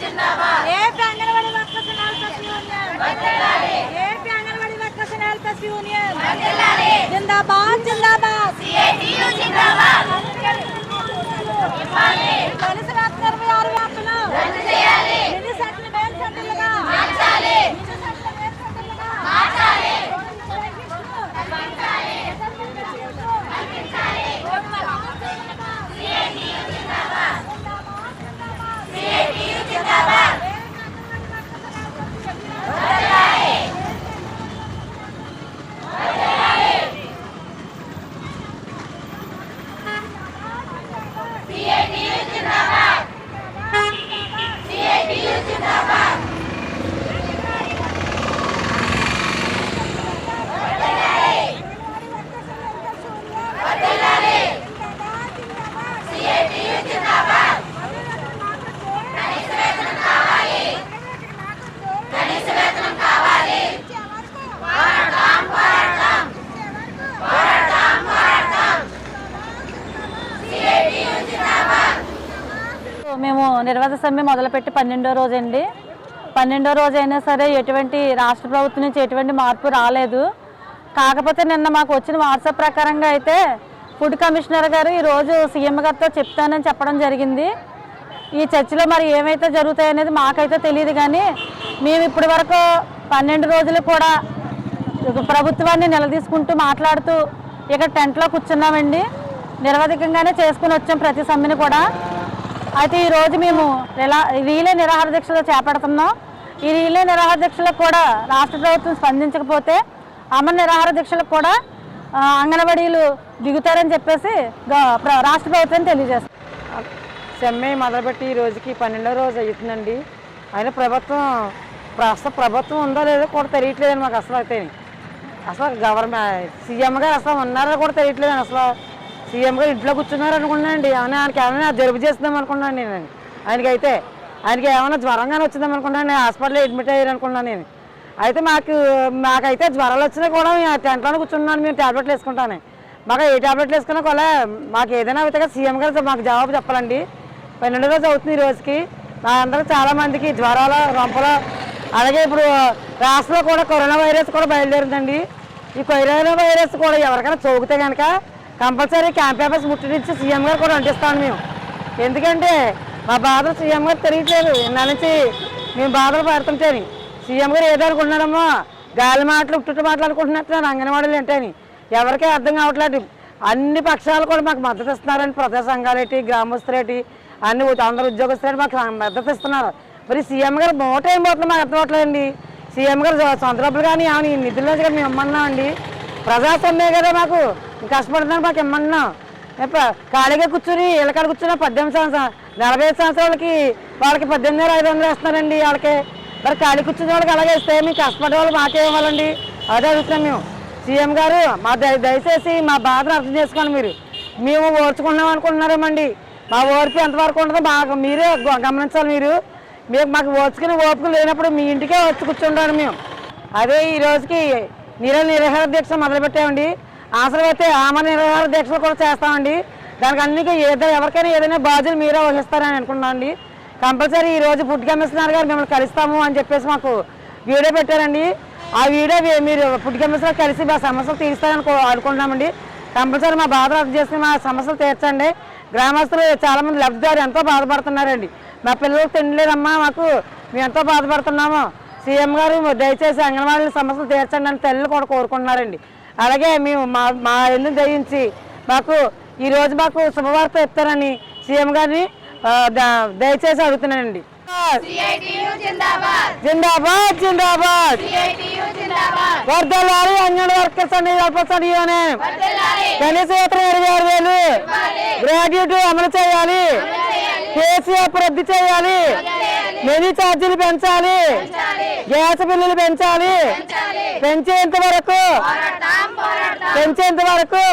AP anganwadi workers and helpers union AP anganwadi workers and helpers union జిందాబాద్ జిందాబాద్ మేము నిర్వాధ సమ్మె మొదలుపెట్టి పన్నెండో రోజండి. పన్నెండో రోజు అయినా సరే ఎటువంటి రాష్ట్ర ప్రభుత్వం నుంచి ఎటువంటి మార్పు రాలేదు. కాకపోతే నిన్న మాకు వచ్చిన వాట్సాప్ ప్రకారంగా అయితే ఫుడ్ కమిషనర్ గారు ఈరోజు సీఎం గారితో చెప్తానని చెప్పడం జరిగింది. ఈ చర్చలో మరి ఏమైతే జరుగుతాయి అనేది మాకైతే తెలియదు కానీ మేము ఇప్పటి వరకు పన్నెండు రోజులు కూడా ప్రభుత్వాన్ని నిలదీసుకుంటూ మాట్లాడుతూ ఇక్కడ టెంట్లో కూర్చున్నామండి. నిరవధికంగానే చేసుకుని వచ్చాం ప్రతి సమ్మెని కూడా. అయితే ఈరోజు మేము రిలా రీలే నిరాహార దీక్షలు చేపడుతున్నాం. ఈ రీలే నిరాహార దీక్షలకు కూడా రాష్ట్ర ప్రభుత్వం స్పందించకపోతే అమర నిరాహార దీక్షలకు కూడా అంగన్వాడీలు దిగుతారని చెప్పేసి రాష్ట్ర ప్రభుత్వం తెలియజేస్తుంది. సెమ్మే మొదలుపెట్టి ఈ రోజుకి పన్నెండో రోజు అవుతుందండి అయినా ప్రభుత్వం ప్రస్తుత ప్రభుత్వం ఉందో లేదో కూడా తెలియట్లేదండి మాకు అసలు అయితే. అసలు గవర్నమెంట్ సీఎం గారు అసలు ఉన్నారో కూడా తెలియట్లేదండి అసలు. సీఎం గారు ఇంట్లో కూర్చున్నారు అనుకున్నానండి. ఏమైనా ఆయనకి ఏమైనా జరుపు చేస్తుందాం అనుకున్నాను నేను. ఆయనకైతే ఆయనకి ఏమైనా జ్వరంగానే వచ్చిందాం అనుకున్నాను. నేను హాస్పిటల్లో అడ్మిట్ అయ్యారు అనుకున్నాను నేను. అయితే మాకు మాకైతే జ్వరాలు వచ్చినా కూడా మేము టెంట్లోనే కూర్చున్నాను. మేము ట్యాబ్లెట్లు వేసుకుంటాను. మాకు ఏ ట్యాబ్లెట్లు వేసుకున్నా కూడా మాకు ఏదైనా అయితే కదా సీఎం గారు మాకు జవాబు చెప్పాలండి. పన్నెండు రోజు అవుతుంది ఈ రోజుకి. మా అందరూ చాలా మందికి జ్వరాలు రొంపలు అలాగే ఇప్పుడు రాష్ట్రంలో కూడా కరోనా వైరస్ కూడా బయలుదేరిందండి. ఈ కరోనా వైరస్ కూడా ఎవరికైనా సోకితే కనుక కంపల్సరీ క్యాంప్ పేపర్స్ ముట్టించి సీఎం గారు కూడా అంటిస్తాను మేము. ఎందుకంటే మా బాధలు సీఎం గారు తెలియట్లేదు. నిన్న నుంచి మేము బాధలు పడుతుంటేని. సీఎం గారు ఏదో అనుకుంటున్నారమ్మో గాలి మాటలు ఉట్టుట్టు మాట్లాడుకుంటున్నట్టున్నారు అంగన్వాడీలు ఏంటని. ఎవరికీ అర్థం కావట్లేదు. అన్ని పక్షాలు కూడా మాకు మద్దతు ఇస్తున్నారని ప్రజా సంఘాలేటి గ్రామస్తులేటి అన్ని ఉ- అందరు మాకు మద్దతు ఇస్తున్నారు. మరి సీఎం గారు మూట ఏం పోతుందో మాకు అర్థం అవట్లేదండి సీఎం గారు సొంత డబ్బులు కానీ ఏమైనా ఈ నుంచి కానీ మేము ఇమ్మన్నామండి. ప్రజాసమ్మే కదా మాకు. కష్టపడుతున్నాను మాకు ఇమ్మన్నాం ఖాళీగా కూర్చుని ఇళ్ళకాడ కూర్చున్న పద్దెనిమిది సంవత్సరాలు నలభై ఐదు సంవత్సరాలకి వాళ్ళకి పద్దెనిమిది వేల ఐదు వందలు వేస్తున్నారండి వాళ్ళకి. మరి ఖాళీ కూర్చున్న వాళ్ళకి అలాగే ఇస్తే మేము కష్టపడే వాళ్ళు మాకే ఇవ్వాలండి. అదే అడుగుతున్నాం మేము. సీఎం గారు మా దయచేసి మా బాధను అర్థం చేసుకోండి మీరు. మేము ఓర్చుకున్నాం అనుకుంటున్నారేమండి? మా ఓర్పు ఎంతవరకు ఉంటుందో బాగా మీరే గ- గమనించాలి మీరు. మీకు మాకు ఓర్చుకుని ఓపిక లేనప్పుడు మీ ఇంటికే వచ్చి కూర్చుంటాను మేము. అదే ఈ రోజుకి నిర నిరహార దీక్ష మొదలుపెట్టామండి అవసరమైతే ఆమె నిరహార దీక్షలు కూడా చేస్తామండి. దానికి అన్ని ఏదో ఎవరికైనా ఏదైనా బాధ్యులు మీరే వహిస్తారని అనుకున్నాం అండి. కంపల్సరీ ఈరోజు ఫుడ్ కమిషనర్ గారు మిమ్మల్ని కలుస్తాము అని చెప్పేసి మాకు వీడియో పెట్టారండి. ఆ వీడియో మీరు ఫుడ్ కమిషనర్ కలిసి మా సమస్యలు తీరుస్తారని అనుకుంటున్నామండి కంపల్సరీ మా బాధ రద్దు చేసి మా సమస్యలు తీర్చండి. గ్రామస్తులు చాలామంది లబ్ధిదారు ఎంతో బాధపడుతున్నారండి. మా పిల్లలు తినలేదమ్మా మాకు. మేము ఎంతో బాధపడుతున్నాము. సీఎం గారు దయచేసి అంగన్వాడీ సమస్యలు తీర్చండి అని తల్లిని కూడా కోరుకుంటున్నారండి. అలాగే మేము మా మా ఎందుకు దయించి మాకు ఈ రోజు మాకు శుభవార్త చెప్తారని సీఎం గారిని దయచేసి అడుగుతున్నానండి. జిందాబాద్. జిందాబాద్ వర్దలాలి అంగన్ వర్కర్స్ అండి కనీస వేతనం ఇరవై ఆరు వేలు గ్రాడ్యుయేట్ అమలు చేయాలి. కేసీఆర్ రద్దు చేయాలి. మెనీ ఛార్జీలు పెంచాలి. గ్యాస్ బిల్లులు పెంచాలి. పెంచేంత వరకు? పెంచేంత వరకు?